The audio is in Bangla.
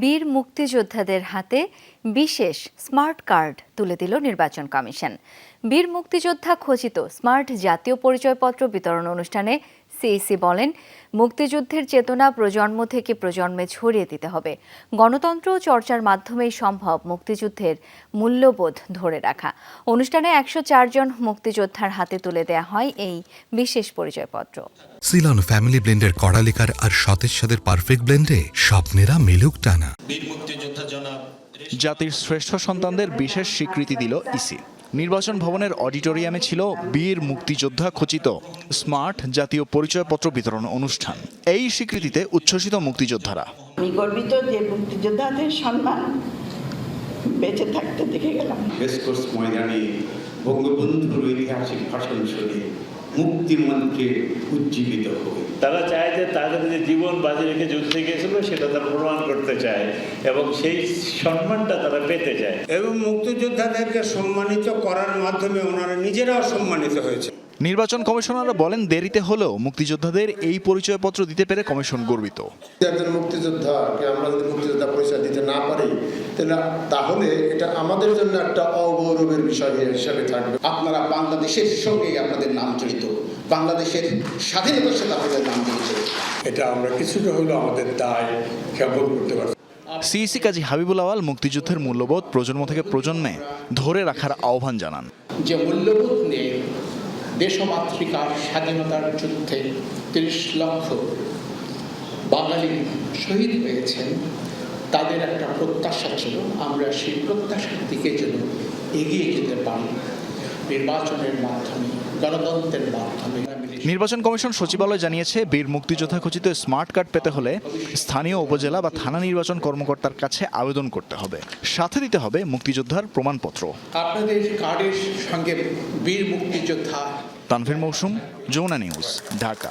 বীর মুক্তিযোদ্ধাদের হাতে বিশেষ স্মার্ট কার্ড। তুলে দিল নির্বাচন কমিশন। বীর মুক্তিযোদ্ধা খচিত স্মার্ট জাতীয় পরিচয়পত্র বিতরণ অনুষ্ঠানে সিইসি বলেন মুক্তিযুদ্ধের চেতনা প্রজন্ম থেকে প্রজন্মে ছড়িয়ে দিতে হবে। গণতন্ত্র চর্চার মাধ্যমেই সম্ভব মুক্তিযুদ্ধের মূল্যবোধ ধরে রাখা। অনুষ্ঠানে একশো জন মুক্তিযোদ্ধার হাতে তুলে দেয়া হয় এই বিশেষ পরিচয়পত্র। সিলন ফ্যামিলি ব্লেন্ডের কড়ালিকার আর সতেজ সাদের পারফেক্ট ব্লেন্ডে স্বপ্নেরা মিলুক টানা। জাতির শ্রেষ্ঠ সন্তানদের বিশেষ স্বীকৃতি দিল ইসি। নির্বাচন ভবনের অডিটোরিয়ামে ছিল বীর মুক্তিযোদ্ধা খচিত স্মার্ট জাতীয় পরিচয়পত্র বিতরণ অনুষ্ঠান। এই স্বীকৃতিতে উচ্ছ্বসিত মুক্তিযোদ্ধারা। আমি গর্বিত যে মুক্তিযোদ্ধাদের সম্মান বেঁচে থাকতে দেখে গেলাম। ময়দানে বঙ্গবন্ধুর ঐতিহাসিক ভাষণ শুনে মুক্তিমন্ত্রে উজ্জীবিত হবে। তারা চায় যে তাদের যে জীবন বাজি রেখে যুদ্ধে গিয়েছিল সেটা তারা প্রমাণ করতে চায় এবং সেই সম্মানটা তারা পেতে চায়। এবং মুক্তিযোদ্ধাদেরকে সম্মানিত করার মাধ্যমে ওনারা নিজেরাও সম্মানিত হয়েছে। নির্বাচন কমিশনাররা বলেন দেরিতে হলেও মুক্তিযোদ্ধাদের এই পরিচয়পত্র দিতে পেরে কমিশন গর্বিত। একজন মুক্তিযোদ্ধাকে আমরা যদি মুক্তিযোদ্ধা পরিচয় দিতে না পারি তাহলে তাহলে এটা আমাদের জন্য একটা অগৌরবের বিষয় হিসেবে থাকবে। আপনারা বাংলাদেশের সঙ্গেই আপনাদের নাম জড়িত। বাংলাদেশের স্বাধীনতার সাথে আপনাদের নাম জড়িত। এটা আমরা কিছুটা হলেও আমাদের দায় কেমন করতে পারছি। সিইসি কাজী হাবিবুল আওয়াল মুক্তিযুদ্ধের মূল্যবোধ প্রজন্ম থেকে প্রজন্মে ধরে রাখার আহ্বান জানান। যে মূল্যবোধ নিয়ে দেশমাতৃকার স্বাধীনতার যুদ্ধে তিরিশ লক্ষ বাঙালি শহীদ হয়েছেন তাদের একটা প্রত্যাশা ছিল আমরা সেই প্রত্যাশার দিকে যেন এগিয়ে যেতে পারি। নির্বাচনের মাধ্যমে গণতন্ত্রের মাধ্যমে। নির্বাচন কমিশন সচিবালয় জানিয়েছে বীর মুক্তিযোদ্ধা খচিত স্মার্ট কার্ড পেতে হলে স্থানীয় উপজেলা বা থানা নির্বাচন কর্মকর্তার কাছে আবেদন করতে হবে। সাথে দিতে হবে মুক্তিযোদ্ধার প্রমাণপত্র। আপনাদের কার্ডের সঙ্গে বীর মুক্তিযোদ্ধা তানভীর মৌসুম যমুনা নিউজ ঢাকা।